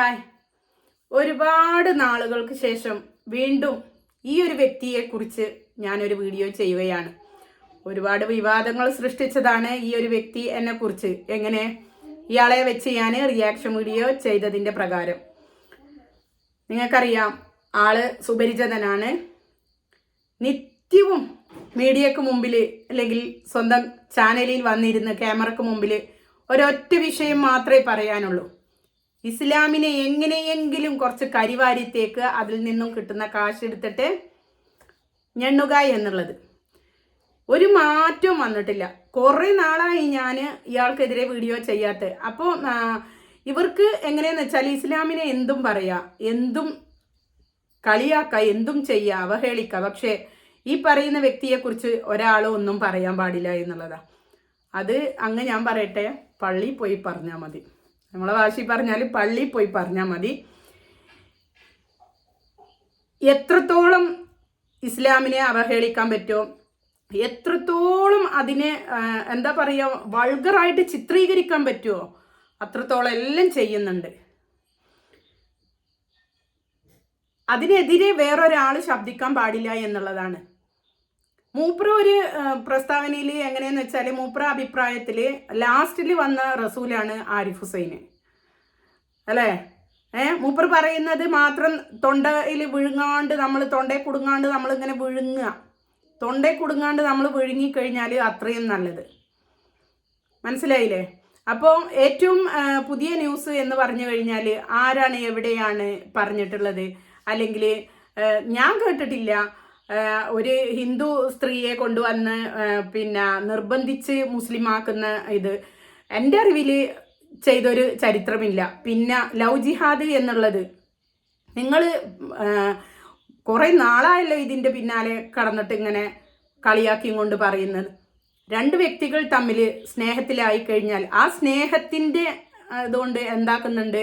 Hi. ഒരുപാട് നാളുകൾക്ക് ശേഷം വീണ്ടും ഈ ഒരു വ്യക്തിയെ കുറിച്ച് ഞാനൊരു വീഡിയോ ചെയ്യുകയാണ്. ഒരുപാട് വിവാദങ്ങൾ സൃഷ്ടിച്ചതാണ് ഈ ഒരു വ്യക്തി എന്നെ കുറിച്ച് എങ്ങനെ ഇയാളെ വെച്ച് ഞാൻ റിയാക്ഷൻ വീഡിയോ ചെയ്തതിന്റെ പ്രകാരം. നിങ്ങൾക്കറിയാം ആൾ സുപരിചിതനാണ്. നിത്യവും മീഡിയക്ക് മുമ്പിൽ അല്ലെങ്കിൽ സ്വന്തം ചാനലിൽ വന്നിരുന്ന് ക്യാമറക്ക് മുമ്പിൽ ഒരൊറ്റ വിഷയം മാത്രമേ പറയാനുള്ളൂ. ഇസ്ലാമിനെ എങ്ങനെയെങ്കിലും കുറച്ച് കരിവാരിത്തേക്ക് അതിൽ നിന്നും കിട്ടുന്ന കാശ് എടുത്തിട്ട് ഞെണ്ണുക എന്നുള്ളത്. ഒരു മാറ്റവും വന്നിട്ടില്ല. കുറേ നാളായി ഞാൻ ഇയാൾക്കെതിരെ വീഡിയോ ചെയ്യാത്ത. അപ്പോൾ ഇവർക്ക് എങ്ങനെയെന്ന് വെച്ചാൽ ഇസ്ലാമിനെ എന്തും പറയാം എന്തും കളിയാക്ക എന്തും ചെയ്യുക അവഹേളിക്കുക പക്ഷേ ഈ പറയുന്ന വ്യക്തിയെക്കുറിച്ച് ഒരാളും ഒന്നും പറയാൻ പാടില്ല എന്നുള്ളതാ. അത് അങ്ങ് ഞാൻ പറയട്ടെ പള്ളി പോയി പറഞ്ഞാൽ മതി. നമ്മളെ വാശി പറഞ്ഞാൽ പള്ളിയിൽ പോയി പറഞ്ഞാൽ മതി. എത്രത്തോളം ഇസ്ലാമിനെ അവഹേളിക്കാൻ പറ്റുമോ എത്രത്തോളം അതിനെ എന്താ പറയുക വൾഗറായിട്ട് ചിത്രീകരിക്കാൻ പറ്റുമോ അത്രത്തോളം എല്ലാം ചെയ്യുന്നുണ്ട്. അതിനെതിരെ വേറൊരാൾ ശബ്ദിക്കാൻ പാടില്ല എന്നുള്ളതാണ്. മൂപ്ര ഒരു പ്രസ്താവനയിൽ എങ്ങനെയെന്ന് വെച്ചാൽ മൂപ്ര അഭിപ്രായത്തിൽ ലാസ്റ്റിൽ വന്ന റസൂലാണ് ആരിഫ് ഹുസൈൻ അല്ലേ? ഏ മൂപ്പർ പറയുന്നത് മാത്രം തൊണ്ടയിൽ വിഴുങ്ങാണ്ട് നമ്മൾ തൊണ്ടയിൽ കുടുങ്ങാണ്ട് നമ്മളിങ്ങനെ വിഴുങ്ങുക. തൊണ്ടയിൽ കുടുങ്ങാണ്ട് നമ്മൾ വിഴുങ്ങിക്കഴിഞ്ഞാൽ അത്രയും നല്ലത്. മനസ്സിലായില്ലേ? അപ്പോൾ ഏറ്റവും പുതിയ ന്യൂസ് എന്ന് പറഞ്ഞു കഴിഞ്ഞാൽ ആരാണ് എവിടെയാണ് പറഞ്ഞിട്ടുള്ളത്? അല്ലെങ്കിൽ ഞാൻ കേട്ടിട്ടില്ല. ഒരു ഹിന്ദു സ്ത്രീയെ കൊണ്ടുവന്ന് പിന്നെ നിർബന്ധിച്ച് മുസ്ലിമാക്കുന്ന ഇത്. എന്റെ അറിവിൽ ചെയ്തൊരു ചരിത്രമില്ല. പിന്നെ ലവ് ജിഹാദ് എന്നുള്ളത്. നിങ്ങൾ കുറേ നാളായല്ലോ ഇതിന്റെ പിന്നാലെ കടന്നിട്ട് ഇങ്ങനെ കളിയാക്കിയും കൊണ്ട് പറയുന്നത്. രണ്ട് വ്യക്തികൾ തമ്മിൽ സ്നേഹത്തിലായി കഴിഞ്ഞാൽ ആ സ്നേഹത്തിന്റെ ഇതുകൊണ്ട് എന്താക്കുന്നുണ്ട്?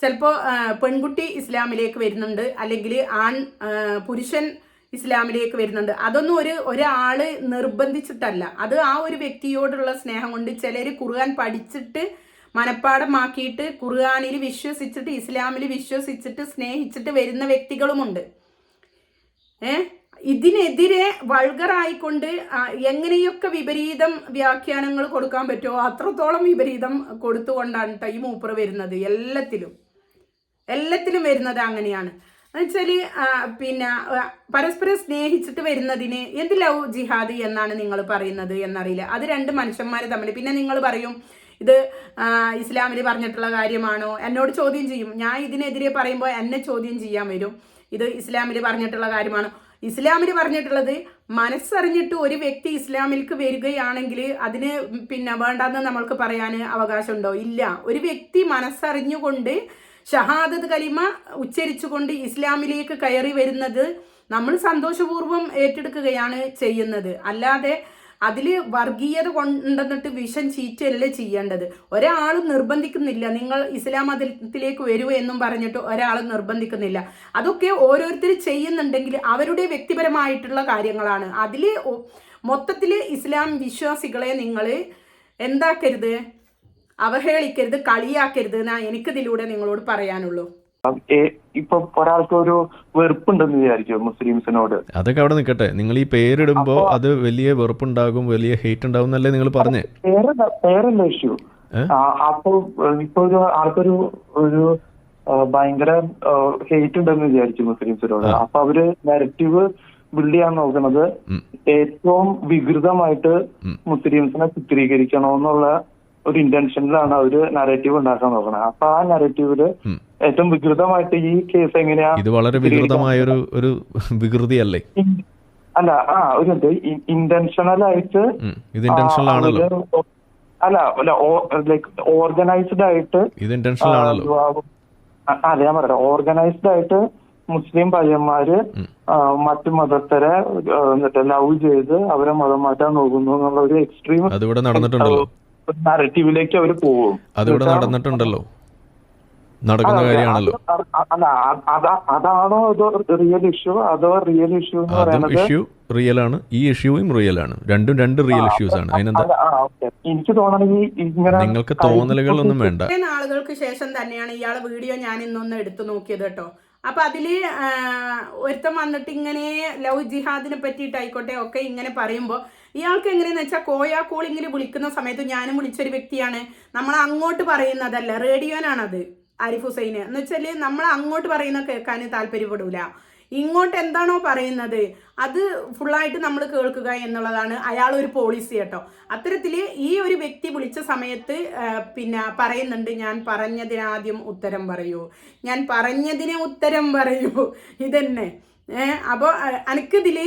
ചിലപ്പോൾ പെൺകുട്ടി ഇസ്ലാമിലേക്ക് വരുന്നുണ്ട്. അല്ലെങ്കിൽ ആൺ പുരുഷൻ ഇസ്ലാമിലേക്ക് വരുന്നുണ്ട്. അതൊന്നും ഒരു ഒരാൾ നിർബന്ധിച്ചിട്ടല്ല. അത് ആ ഒരു വ്യക്തിയോടുള്ള സ്നേഹം കൊണ്ട് ചിലർ ഖുർആൻ പഠിച്ചിട്ട് മനഃപ്പാടമാക്കിയിട്ട് ഖുർആാനിൽ വിശ്വസിച്ചിട്ട് ഇസ്ലാമിൽ വിശ്വസിച്ചിട്ട് സ്നേഹിച്ചിട്ട് വരുന്ന വ്യക്തികളുമുണ്ട്. ഏ? ഇതിനെതിരെ വൾഗറായിക്കൊണ്ട് എങ്ങനെയൊക്കെ വിപരീതം വ്യാഖ്യാനങ്ങൾ കൊടുക്കാൻ പറ്റുമോ? അത്രത്തോളം വിപരീതം കൊടുത്തുകൊണ്ടാണ് ടൈം മൂപ്പർ വരുന്നത്. എല്ലാത്തിലും. എല്ലാത്തിലും വരുന്നത് അങ്ങനെയാണ്. എന്നുവെച്ചാൽ പിന്നെ പരസ്പരം സ്നേഹിച്ചിട്ട് വരുന്നതിന് എന്ത് ലവ് ജിഹാദ് എന്നാണ് നിങ്ങൾ പറയുന്നത് എന്നറിയില്ല. അത് രണ്ട് മനുഷ്യന്മാർ തമ്മിൽ പിന്നെ നിങ്ങൾ പറയും ഇത് ഇസ്ലാമിൽ പറഞ്ഞിട്ടുള്ള കാര്യമാണോ? എന്നോട് ചോദ്യം ചെയ്യും. ഞാൻ ഇതിനെതിരെ പറയുമ്പോൾ എന്നെ ചോദ്യം ചെയ്യാൻ വരും. ഇത് ഇസ്ലാമിൽ പറഞ്ഞിട്ടുള്ള കാര്യമാണോ? ഇസ്ലാമിൽ പറഞ്ഞിട്ടുള്ളത് മനസ്സറിഞ്ഞിട്ട് ഒരു വ്യക്തി ഇസ്ലാമിലേക്ക് വരികയാണെങ്കിൽ അതിന് പിന്നെ വേണ്ടെന്ന് നമ്മൾക്ക് പറയാൻ അവകാശമുണ്ടോ? ഇല്ല. ഒരു വ്യക്തി മനസ്സറിഞ്ഞുകൊണ്ട് ഷഹാദത്ത് കലിമ ഉച്ചരിച്ചുകൊണ്ട് ഇസ്ലാമിലേക്ക് കയറി വരുന്നത് നമ്മൾ സന്തോഷപൂർവം ഏറ്റെടുക്കുകയാണ് ചെയ്യുന്നത്. അല്ലാതെ അതിൽ വർഗീയത കൊണ്ടുവന്നിട്ട് വിഷം ചീറ്റല്ലേ ചെയ്യേണ്ടത്? ഒരാൾ നിർബന്ധിക്കുന്നില്ല. നിങ്ങൾ ഇസ്ലാം മതത്തിലേക്ക് വരൂ എന്നും പറഞ്ഞിട്ട് ഒരാൾ നിർബന്ധിക്കുന്നില്ല. അതൊക്കെ ഓരോരുത്തർ ചെയ്യുന്നുണ്ടെങ്കിൽ അവരുടെ വ്യക്തിപരമായിട്ടുള്ള കാര്യങ്ങളാണ്. അതിൽ മൊത്തത്തിൽ ഇസ്ലാം വിശ്വാസികളെ നിങ്ങൾ എന്താക്കരുത്? അവഹേളിക്കരുത് കളിയാക്കരുത് എന്നാ എനിക്കിതിലൂടെ നിങ്ങളോട് പറയാനുള്ളൂ. ഇപ്പൊ ഒരാൾക്ക് ഒരു വെറുപ്പുണ്ടെന്ന് വിചാരിക്കും മുസ്ലിംസിനോട്? അതൊക്കെ അവിടെ നിൽക്കട്ടെ നിങ്ങൾ ഈ പേരിടുമ്പോ അത് വലിയ വെറുപ്പുണ്ടാകും വലിയ ഹേറ്റ് ഉണ്ടാകും എന്നല്ലേ നിങ്ങൾ പറഞ്ഞേ? പേര് പേരല്ല ഇഷ്യൂ? അപ്പൊ ഇപ്പൊ ഒരു ആൾക്കൊരു ഒരു ഭയങ്കര ഹേറ്റ് ഉണ്ടെന്ന് വിചാരിച്ചു മുസ്ലിംസിനോട്. അപ്പൊ അവർ നെഗറ്റീവ് ബിൽഡ് ചെയ്യാൻ നോക്കുന്നത് ഏറ്റവും വികൃതമായിട്ട്. മുസ്ലിംസിനെ ചിത്രീകരിക്കണമെന്നുള്ള ഒരു ഇന്റൻഷനിലാണ് അവർ നരേറ്റീവ് ഉണ്ടാക്കാൻ നോക്കുന്നത് അപ്പൊ ആ നരേറ്റീവിൽ ഏറ്റവും വികൃതമായിട്ട് ഈ കേസ് എങ്ങനെയാ ഇത് വളരെ വികൃതമായ ഒരു ഒരു വികൃതിയല്ലേ? അല്ല ആ ഒരു ഇന്റൻഷണൽ ആയിട്ട് ഇത് ഇന്റൻഷണൽ ആണല്ലോ. അല്ല അല്ല ലൈക്ക് ഓർഗനൈസ്ഡ് ആയിട്ട് ഇത് ഇന്റൻഷണൽ ആണല്ലോ. അതെ ഞാൻ പറയാം ഓർഗനൈസ്ഡ് ആയിട്ട് മുസ്ലിം പയ്യന്മാര് മറ്റു മതസ്ഥരെ എന്നിട്ട് ലവ് ചെയ്ത് അവരെ മതം മാറ്റാൻ നോക്കുന്നു എന്നുള്ള ഒരു എക്സ്ട്രീം അതിവിടെ നടന്നിട്ടുണ്ടല്ലോ. നറേറ്റീവിലേക്ക് അവർ പോകും അതിവിടെ നടന്നിട്ടുണ്ടല്ലോ. നടക്കുന്ന കാര്യമാണല്ലോ. അല്ല അതാണോ അതോ റിയൽ ഇഷ്യൂ അതോ റിയൽ ഇഷ്യൂ എന്ന് പറയുന്നത് ഇഷ്യൂ റിയൽ ആണ്. ഈ ഇഷ്യൂവും റിയൽ ആണ്. രണ്ടും രണ്ട് റിയൽ ഇഷ്യൂസ് ആണ്. അതിനെന്താ? എനിക്ക് തോന്നണെങ്കിൽ ഇങ്ങനെ നിങ്ങൾക്ക് തോന്നലുകളൊന്നും വേണ്ട. നാളുകൾക്ക് ശേഷം തന്നെയാണ് ഇയാളെ വീഡിയോ ഞാൻ ഇന്നൊന്ന് എടുത്തു നോക്കിയത് കേട്ടോ. അപ്പൊ അതിൽ ഒരുത്തം ഒരുത്തൻ വന്നിട്ട് ഇങ്ങനെ ലവ് ജിഹാദിനെ പറ്റിയിട്ടായിക്കോട്ടെ ഒക്കെ ഇങ്ങനെ പറയുമ്പോൾ ഇയാൾക്ക് എങ്ങനെയെന്ന് വെച്ചാൽ കോയാ കോളിങ്ങിൽ വിളിക്കുന്ന സമയത്ത് ഞാനും വിളിച്ചൊരു വ്യക്തിയാണ്. നമ്മൾ അങ്ങോട്ട് പറയുന്നതല്ല റേഡിയോനാണത് ആരിഫ് ഹുസൈന്. എന്ന് വെച്ചാൽ നമ്മൾ അങ്ങോട്ട് പറയുന്ന കേൾക്കാൻ താല്പര്യപ്പെടൂല. ഇങ്ങോട്ട് എന്താണോ പറയുന്നത് അത് ഫുള്ളായിട്ട് നമ്മൾ കേൾക്കുക എന്നുള്ളതാണ് അയാൾ ഒരു പോളിസി കേട്ടോ. അത്തരത്തിൽ ഈ ഒരു വ്യക്തി വിളിച്ച സമയത്ത് പിന്നെ പറയുന്നുണ്ട് ഞാൻ പറഞ്ഞതിനാദ്യം ഉത്തരം പറയൂ. ഞാൻ പറഞ്ഞതിന് ഉത്തരം പറയൂ. ഇതന്നെ. അപ്പോൾ എനിക്കിതിൽ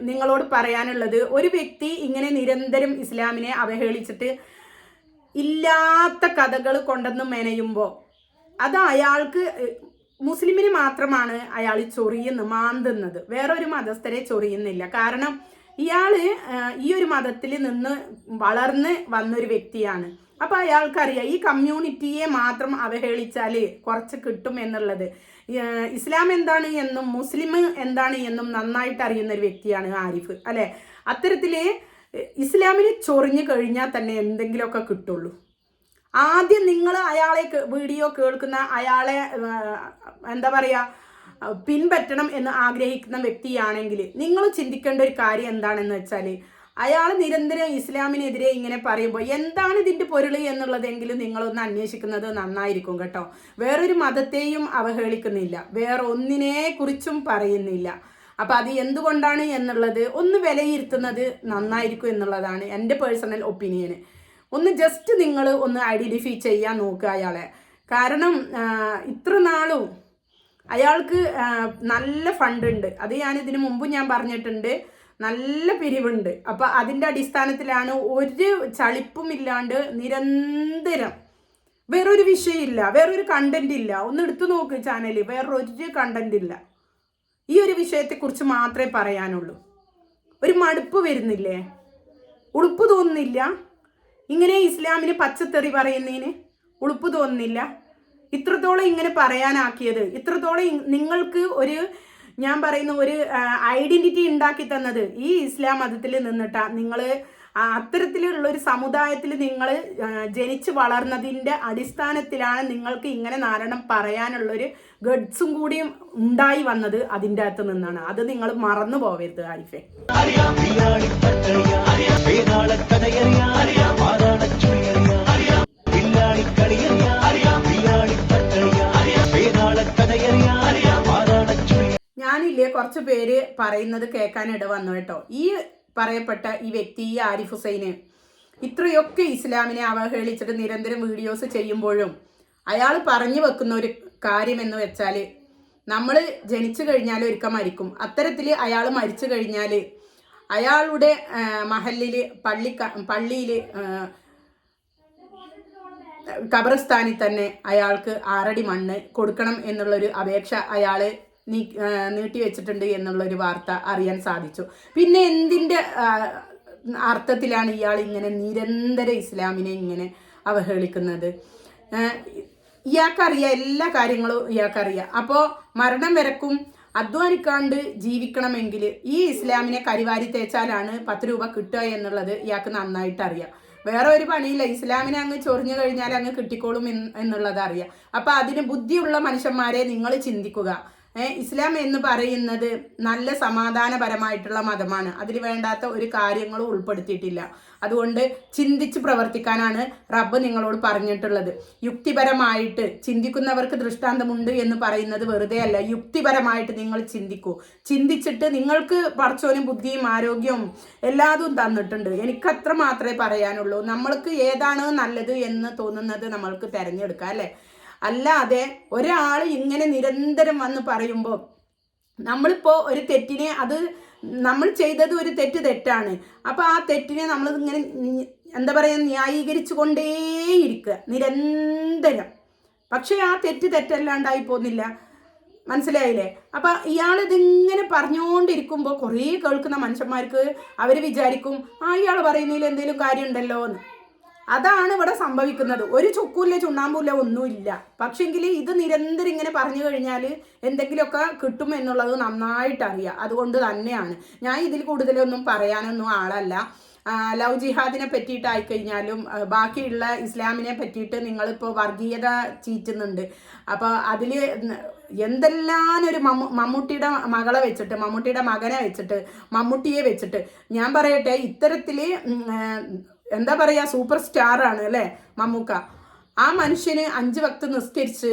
നിങ്ങളോട് പറയാനുള്ളത് ഒരു വ്യക്തി ഇങ്ങനെ നിരന്തരം ഇസ്ലാമിനെ അവഹേളിച്ചിട്ട് ഇല്ലാത്ത കഥകൾ കൊണ്ടെന്ന് മെനയുമ്പോൾ അത് അയാൾക്ക് മുസ്ലിമിന് മാത്രമാണ് അയാൾ ചൊറിയുന്ന മാന്തുന്നത്. വേറൊരു മതസ്ഥരെ ചൊറിയുന്നില്ല. കാരണം ഇയാൾ ഈ ഒരു മതത്തിൽ നിന്ന് വളർന്ന് വന്നൊരു വ്യക്തിയാണ്. അപ്പൊ അയാൾക്കറിയാം ഈ കമ്മ്യൂണിറ്റിയെ മാത്രം അവഹേളിച്ചാൽ കുറച്ച് കിട്ടും എന്നുള്ളത്. ഇസ്ലാം എന്താണ് എന്നും മുസ്ലിം എന്താണ് എന്നും നന്നായിട്ട് അറിയുന്ന ഒരു വ്യക്തിയാണ് ആരിഫ് അല്ലെ? അത്തരത്തിൽ ഇസ്ലാമിന് ചൊറിഞ്ഞു കഴിഞ്ഞാൽ തന്നെ എന്തെങ്കിലുമൊക്കെ കിട്ടുള്ളൂ. ആദ്യം നിങ്ങൾ അയാളെ വീഡിയോ കേൾക്കുന്ന അയാളെ എന്താ പറയുക പിൻപറ്റണം എന്ന് ആഗ്രഹിക്കുന്ന വ്യക്തിയാണെങ്കിൽ നിങ്ങൾ ചിന്തിക്കേണ്ട ഒരു കാര്യം എന്താണെന്ന് വെച്ചാൽ അയാൾ നിരന്തരം ഇസ്ലാമിനെതിരെ ഇങ്ങനെ പറയുമ്പോൾ എന്താണ് ഇതിന്റെ പൊരുൾ എന്നുള്ളതെങ്കിലും നിങ്ങളൊന്ന് അന്വേഷിക്കുന്നത് നന്നായിരിക്കും കേട്ടോ. വേറൊരു മതത്തെയും അവഹേളിക്കുന്നില്ല. വേറെ ഒന്നിനെ കുറിച്ചും പറയുന്നില്ല. അപ്പം അത് എന്തുകൊണ്ടാണ് എന്നുള്ളത് ഒന്ന് വിലയിരുത്തുന്നത് നന്നായിരിക്കും എന്നുള്ളതാണ് എന്റെ പേഴ്സണൽ ഒപ്പീനിയന് ഒന്ന് ജസ്റ്റ് നിങ്ങൾ ഒന്ന് ഐഡന്റിഫൈ ചെയ്യാൻ നോക്കുക അയാളെ. കാരണം ഇത്ര നാളും അയാൾക്ക് നല്ല ഫണ്ട് ഉണ്ട്. അത് ഞാൻ ഇതിനു മുമ്പ് ഞാൻ പറഞ്ഞിട്ടുണ്ട്. നല്ല പിരിവുണ്ട്. അപ്പോൾ അതിന്റെ അടിസ്ഥാനത്തിലാണ് ഒരു ചളിപ്പും ഇല്ലാണ്ട് നിരന്തരം വേറൊരു വിഷയമില്ല വേറൊരു കണ്ടന്റ് ഇല്ല. ഒന്ന് എടുത്തു നോക്ക് ചാനൽ വേറൊരു കണ്ടന്റ് ഇല്ല. ഈ ഒരു വിഷയത്തെക്കുറിച്ച് മാത്രമേ പറയാനുള്ളൂ. ഒരു മടുപ്പ് വരുന്നില്ലേ? ഉളുപ്പ് തോന്നുന്നില്ല? ഇങ്ങനെ ഇസ്ലാമിന് പച്ചത്തെറി പറയുന്നതിന് ഉളുപ്പ് തോന്നുന്നില്ല? ഇത്രത്തോളം ഇങ്ങനെ പറയാനാക്കിയത് ഇത്രത്തോളം നിങ്ങൾക്ക് ഒരു ഞാൻ പറയുന്ന ഒരു ഐഡന്റിറ്റി ഉണ്ടാക്കി തന്നത് ഈ ഇസ്ലാം മതത്തിൽ നിന്നിട്ടാ. നിങ്ങൾ അത്തരത്തിലുള്ള ഒരു സമുദായത്തിൽ നിങ്ങൾ ജനിച്ചു വളർന്നതിന്റെ അടിസ്ഥാനത്തിലാണ് നിങ്ങൾക്ക് ഇങ്ങനെ നാരണം പറയാനുള്ളൊരു ഗഡ്സും കൂടിയും ഉണ്ടായി വന്നത് അതിന്റെ അകത്ത് നിന്നാണ്. അത് നിങ്ങൾ മറന്നു പോവരുത് ആരിഫെ. ഞാനില്ലേ കുറച്ച് പേര് പറയുന്നത് കേൾക്കാൻ ഇട വന്നു കേട്ടോ. ഈ പറയപ്പെട്ട ഈ വ്യക്തി ഈ ആരിഫ് ഹുസൈന് ഇത്രയൊക്കെ ഇസ്ലാമിനെ അവഹേളിച്ചിട്ട് നിരന്തരം വീഡിയോസ് ചെയ്യുമ്പോഴും അയാൾ പറഞ്ഞു വെക്കുന്ന ഒരു കാര്യം എന്ന് വെച്ചാൽ നമ്മൾ ജനിച്ചു കഴിഞ്ഞാൽ ഒരുക്കം മരിക്കും. അത്തരത്തിൽ അയാൾ മരിച്ചു കഴിഞ്ഞാൽ അയാളുടെ മഹലിൽ പള്ളി പള്ളിയിൽ ഖബറസ്ഥാനിൽ തന്നെ അയാൾക്ക് ആറടി മണ്ണ് കൊടുക്കണം എന്നുള്ളൊരു അപേക്ഷ അയാൾ നീട്ടി വെച്ചിട്ടുണ്ട് എന്നുള്ളൊരു വാർത്ത അറിയാൻ സാധിച്ചു. പിന്നെ എന്തിന്റെ അർത്ഥത്തിലാണ് ഇയാൾ ഇങ്ങനെ നിരന്തരം ഇസ്ലാമിനെ ഇങ്ങനെ അവഹേളിക്കുന്നത്? ഇയാൾക്കറിയ എല്ലാ കാര്യങ്ങളും ഇയാൾക്കറിയാം. അപ്പോൾ മരണം വരക്കും അധ്വാനിക്കാണ്ട് ജീവിക്കണമെങ്കിൽ ഈ ഇസ്ലാമിനെ കരിവാരി തേച്ചാലാണ് പത്ത് രൂപ കിട്ടുക എന്നുള്ളത് ഇയാൾക്ക് നന്നായിട്ട് അറിയാം. വേറെ ഒരു പണിയില്ല ഇസ്ലാമിനെ അങ്ങ് ചൊറിഞ്ഞു കഴിഞ്ഞാൽ അങ്ങ് കിട്ടിക്കോളും എന്നുള്ളത് അറിയാം. അപ്പൊ അതിന് ബുദ്ധിയുള്ള മനുഷ്യന്മാരെ നിങ്ങൾ ചിന്തിക്കുക. ഇസ്ലാം എന്ന് പറയുന്നത് നല്ല സമാധാനപരമായിട്ടുള്ള മതമാണ്. അതിൽ വേണ്ടാത്ത ഒരു കാര്യങ്ങളും ഉൾപ്പെടുത്തിയിട്ടില്ല. അതുകൊണ്ട് ചിന്തിച്ച് പ്രവർത്തിക്കാനാണ് റബ്ബ് നിങ്ങളോട് പറഞ്ഞിട്ടുള്ളത്. യുക്തിപരമായിട്ട് ചിന്തിക്കുന്നവർക്ക് ദൃഷ്ടാന്തമുണ്ട് എന്ന് പറയുന്നത് വെറുതെ അല്ല യുക്തിപരമായിട്ട് നിങ്ങൾ ചിന്തിക്കൂ. ചിന്തിച്ചിട്ട് നിങ്ങൾക്ക് പറച്ചോനും ബുദ്ധിയും ആരോഗ്യവും എല്ലാതും തന്നിട്ടുണ്ട്. എനിക്കത്ര മാത്രമേ പറയാനുള്ളൂ. നമ്മൾക്ക് ഏതാണ് നല്ലത് എന്ന് തോന്നുന്നത് നമ്മൾക്ക് തിരഞ്ഞെടുക്കാം അല്ലേ? അല്ലാതെ ഒരാൾ ഇങ്ങനെ നിരന്തരം വന്ന് പറയുമ്പോൾ നമ്മളിപ്പോൾ ഒരു തെറ്റിനെ അത് നമ്മൾ ചെയ്തത് ഒരു തെറ്റ് തെറ്റാണ്. അപ്പോൾ ആ തെറ്റിനെ നമ്മൾ ഇങ്ങനെ എന്താ പറയുക ന്യായീകരിച്ചു കൊണ്ടേയിരിക്കുക നിരന്തരം. പക്ഷേ ആ തെറ്റ് തെറ്റല്ലാണ്ടായി പോകുന്നില്ല. മനസ്സിലായില്ലേ? അപ്പൊ ഇയാൾ ഇതിങ്ങനെ പറഞ്ഞുകൊണ്ടിരിക്കുമ്പോൾ കുറേ കേൾക്കുന്ന മനുഷ്യന്മാർക്ക് അവർ വിചാരിക്കും ആ ഇയാൾ പറയുന്നതിൽ എന്തെങ്കിലും കാര്യമുണ്ടല്ലോ എന്ന് അതാണ് ഇവിടെ സംഭവിക്കുന്നത്. ഒരു ചുക്കൂല്ല ചുണ്ണാമ്പൂല്ല ഒന്നുമില്ല. പക്ഷെങ്കിൽ ഇത് നിരന്തരം ഇങ്ങനെ പറഞ്ഞു കഴിഞ്ഞാൽ എന്തെങ്കിലുമൊക്കെ കിട്ടും എന്നുള്ളത് നന്നായിട്ട് അറിയാം അതുകൊണ്ട് തന്നെയാണ്. ഞാൻ ഇതിൽ കൂടുതലൊന്നും പറയാനൊന്നും ആളല്ല. ലവ് ജിഹാദിനെ പറ്റിയിട്ടായി കഴിഞ്ഞാലും ബാക്കിയുള്ള ഇസ്ലാമിനെ പറ്റിയിട്ട് നിങ്ങളിപ്പോൾ വർഗീയത ചീറ്റുന്നുണ്ട്. അപ്പോൾ അതിൽ എന്തെല്ലാം ഒരു മമ്മു മമ്മൂട്ടിയുടെ മകളെ വെച്ചിട്ട് മമ്മൂട്ടിയുടെ മകനെ വെച്ചിട്ട് മമ്മൂട്ടിയെ വെച്ചിട്ട് ഞാൻ പറയട്ടെ ഇത്തരത്തിൽ എന്താ പറയുക സൂപ്പർ സ്റ്റാർ ആണ് അല്ലേ മമ്മൂക്ക. ആ മനുഷ്യന് അഞ്ച് വക്ത് നിസ്കരിച്ച്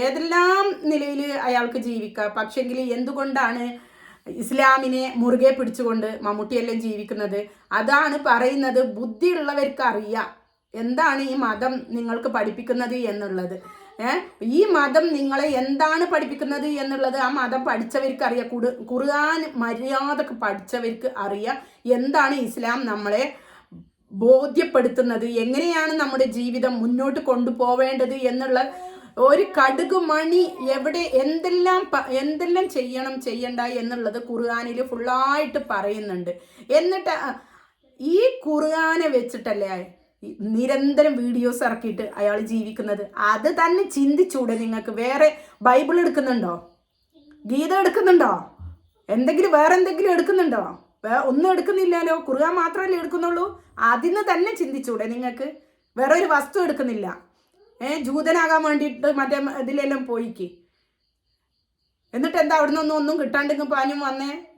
ഏതെല്ലാം നിലയിൽ അയാൾക്ക് ജീവിക്കുക പക്ഷെങ്കിൽ എന്തുകൊണ്ടാണ് ഇസ്ലാമിനെ മുറുകെ പിടിച്ചുകൊണ്ട് മമ്മൂട്ടിയെല്ലാം ജീവിക്കുന്നത്? അതാണ് പറയുന്നത് ബുദ്ധിയുള്ളവർക്ക് അറിയാം എന്താണ് ഈ മതം നിങ്ങൾക്ക് പഠിപ്പിക്കുന്നത് എന്നുള്ളത്? ഈ മതം നിങ്ങളെ എന്താണ് പഠിപ്പിക്കുന്നത് എന്നുള്ളത് ആ മതം പഠിച്ചവർക്ക് അറിയാം കുട് ഖുർആൻ മര്യാദയ്ക്ക് പഠിച്ചവർക്ക് അറിയാം. എന്താണ് ഇസ്ലാം നമ്മളെ ബോധ്യപ്പെടുത്തുന്നത് എങ്ങനെയാണ് നമ്മുടെ ജീവിതം മുന്നോട്ട് കൊണ്ടുപോവേണ്ടത് എന്നുള്ള ഒരു കടുക് മണി എവിടെ എന്തെല്ലാം എന്തെല്ലാം ചെയ്യണം ചെയ്യണ്ട എന്നുള്ളത് ഖുർആാനിൽ ഫുള്ളായിട്ട് പറയുന്നുണ്ട്. എന്നിട്ട് ഈ ഖുർആനെ വെച്ചിട്ടല്ലേ നിരന്തരം വീഡിയോസ് ഇറക്കിയിട്ട് അയാൾ ജീവിക്കുന്നത്? അത് തന്നെ ചിന്തിച്ചൂടെ നിങ്ങൾക്ക്? വേറെ ബൈബിൾ എടുക്കുന്നുണ്ടോ? ഗീത എടുക്കുന്നുണ്ടോ? എന്തെങ്കിലും വേറെ എന്തെങ്കിലും എടുക്കുന്നുണ്ടോ? ഒന്നും എടുക്കുന്നില്ലല്ലോ. ഖുർആൻ മാത്രമല്ലേ എടുക്കുന്നുള്ളൂ? അതിന് തന്നെ ചിന്തിച്ചൂടെ നിങ്ങൾക്ക്. വേറെ ഒരു വസ്തു എടുക്കുന്നില്ല. ഏ ജൂതനാകാൻ വേണ്ടിയിട്ട് മറ്റേ ഇതിലെല്ലാം പോയിക്ക്. എന്നിട്ട് എന്താ അവിടെ നിന്നൊന്നും ഒന്നും കിട്ടാണ്ടെങ്കിൽ പാഞ്ഞും വന്നേ?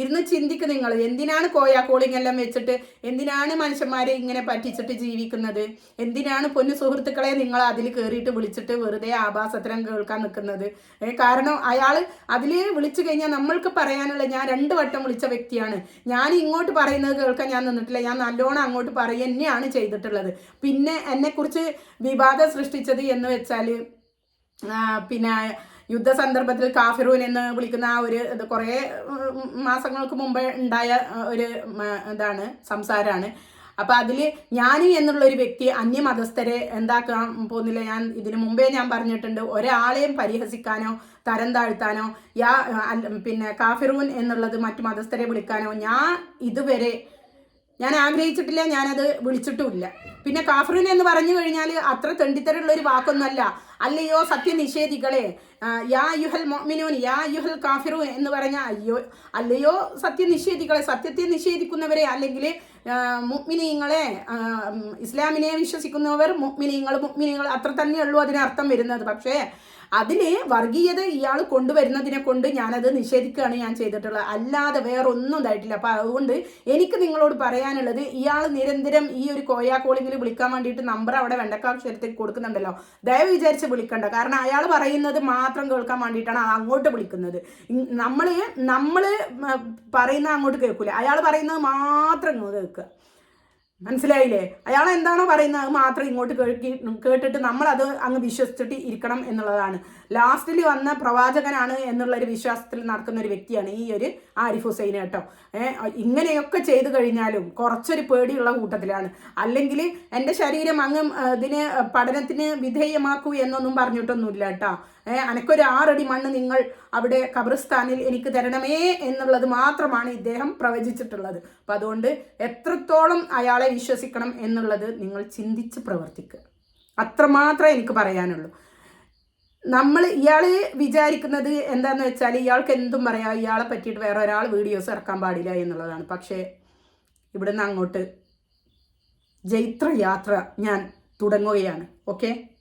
ഇരുന്ന് ചിന്തിക്ക് നിങ്ങൾ. എന്തിനാണ് കോയ കോളിംഗ് എല്ലാം വെച്ചിട്ട്? എന്തിനാണ് മനുഷ്യന്മാരെ ഇങ്ങനെ പറ്റിച്ചിട്ട് ജീവിക്കുന്നത്? എന്തിനാണ് പൊന്നു സുഹൃത്തുക്കളെ നിങ്ങൾ അതിൽ കയറിയിട്ട് വിളിച്ചിട്ട് വെറുതെ ആഭാസത്തരം കേൾക്കാൻ നിൽക്കുന്നത്? കാരണം അയാൾ അതിൽ വിളിച്ചു കഴിഞ്ഞാൽ നമ്മൾക്ക് പറയാനുള്ള ഞാൻ രണ്ട് വട്ടം വിളിച്ച വ്യക്തിയാണ്. ഞാൻ ഇങ്ങോട്ട് പറയുന്നത് കേൾക്കാൻ ഞാൻ നിന്നിട്ടില്ല. ഞാൻ നല്ലോണം അങ്ങോട്ട് പറയുക തന്നെയാണ് ചെയ്തിട്ടുള്ളത്. പിന്നെ എന്നെക്കുറിച്ച് വിവാദം സൃഷ്ടിച്ചത് എന്ന് വെച്ചാൽ പിന്നെ യുദ്ധ സന്ദർഭത്തിൽ കാഫിറൂൻ എന്ന് വിളിക്കുന്ന ആ ഒരു ഇത് കുറേ മാസങ്ങൾക്ക് മുമ്പ് ഉണ്ടായ ഒരു എന്താണ് സംസാരമാണ് അപ്പം അതിൽ ഞാൻ എന്നുള്ള ഒരു വ്യക്തി അന്യമതസ്ഥരെ എന്താക്കാൻ പോകുന്നില്ല. ഞാൻ ഇതിനു മുമ്പേ ഞാൻ പറഞ്ഞിട്ടുണ്ട് ഒരാളെയും പരിഹസിക്കാനോ തരം താഴ്ത്താനോ യാ പിന്നെ കാഫിറൂൻ എന്നുള്ളത് മറ്റു മതസ്ഥരെ വിളിക്കാനോ ഞാൻ ഇതുവരെ ഞാൻ ആഗ്രഹിച്ചിട്ടില്ല ഞാനത് വിളിച്ചിട്ടുമില്ല. പിന്നെ കാഫറിൻ എന്ന് പറഞ്ഞു കഴിഞ്ഞാൽ അത്ര തെണ്ടിത്തരമുള്ള ഒരു വാക്കൊന്നുമല്ല. അല്ലയോ സത്യനിഷേധികളെ യാ യുഹൽ മൊമിനോൻ യാ യുഹൽ കാഫിറു എന്ന് പറഞ്ഞ അയ്യോ അല്ലയോ സത്യനിഷേധികളെ സത്യത്തെ നിഷേധിക്കുന്നവരെ അല്ലെങ്കിൽ മുഗ്മിനീങ്ങളെ ഇസ്ലാമിനെ വിശ്വസിക്കുന്നവർ മുഗ്മിനീങ്ങൾ മുഗ്മിനീങ്ങൾ അത്ര തന്നെയുള്ളൂ അതിനർത്ഥം വരുന്നത്. പക്ഷേ അതിന് വർഗീയത ഇയാൾ കൊണ്ടുവരുന്നതിനെ കൊണ്ട് ഞാനത് നിഷേധിക്കുകയാണ് ഞാൻ ചെയ്തിട്ടുള്ളത്. അല്ലാതെ വേറൊന്നും ഉണ്ടായിട്ടില്ല അപ്പം അതുകൊണ്ട് എനിക്ക് നിങ്ങളോട് പറയാനുള്ളത് ഇയാൾ നിരന്തരം ഈ ഒരു കോയാ കോളിങ്ങിൽ വിളിക്കാൻ വേണ്ടിയിട്ട് നമ്പർ അവിടെ വെണ്ടക്കാക്ഷരത്തിൽ കൊടുക്കുന്നുണ്ടല്ലോ. ദയവ് വിചാരിച്ച് വിളിക്കണ്ട. കാരണം അയാൾ പറയുന്നത് മാത്രം കേൾക്കാൻ വേണ്ടിയിട്ടാണ് അങ്ങോട്ട് വിളിക്കുന്നത്. നമ്മൾ നമ്മൾ പറയുന്ന അങ്ങോട്ട് കേൾക്കൂല. അയാൾ പറയുന്നത് മാത്രം ഇങ്ങോട്ട് കേൾക്കുക. മനസ്സിലായില്ലേ? അയാൾ എന്താണോ പറയുന്നത് അത് മാത്രം ഇങ്ങോട്ട് കേൾക്കി കേട്ടിട്ട് നമ്മളത് അങ്ങ് വിശ്വസിച്ചിട്ട് ഇരിക്കണം എന്നുള്ളതാണ്. ലാസ്റ്റിൽ വന്ന പ്രവാചകനാണ് എന്നുള്ള ഒരു വിശ്വാസത്തിൽ നടക്കുന്ന ഒരു വ്യക്തിയാണ് ഈ ഒരു ആരിഫ് ഹുസൈൻ കേട്ടോ. ഇങ്ങനെയൊക്കെ ചെയ്തു കഴിഞ്ഞാലും കുറച്ചൊരു പേടിയുള്ള കൂട്ടത്തിലാണ്. അല്ലെങ്കിൽ എന്റെ ശരീരം അങ്ങ് ഇതിന് പഠനത്തിന് വിധേയമാക്കൂ എന്നൊന്നും പറഞ്ഞിട്ടൊന്നുമില്ല കേട്ടോ. അനക്കൊരു ആറടി മണ്ണ് നിങ്ങൾ അവിടെ ഖബറിസ്ഥാനിൽ എനിക്ക് തരണമേ എന്നുള്ളത് മാത്രമാണ് ഇദ്ദേഹം പ്രവചിച്ചിട്ടുള്ളത്. അപ്പം അതുകൊണ്ട് എത്രത്തോളം അയാളെ വിശ്വസിക്കണം എന്നുള്ളത് നിങ്ങൾ ചിന്തിച്ച് പ്രവർത്തിക്കുക അത്രമാത്രമേ എനിക്ക് പറയാനുള്ളൂ. നമ്മൾ ഇയാൾ വിചാരിക്കുന്നത് എന്താന്ന് വെച്ചാൽ ഇയാൾക്ക് എന്തും പറയാം. ഇയാളെ പറ്റിയിട്ട് വേറെ ഒരാൾ വീഡിയോസ് ഇറക്കാൻ പാടില്ല എന്നുള്ളതാണ്. പക്ഷേ ഇവിടുന്ന് അങ്ങോട്ട് ജൈത്ര യാത്ര ഞാൻ തുടങ്ങുകയാണ്. ഓക്കെ?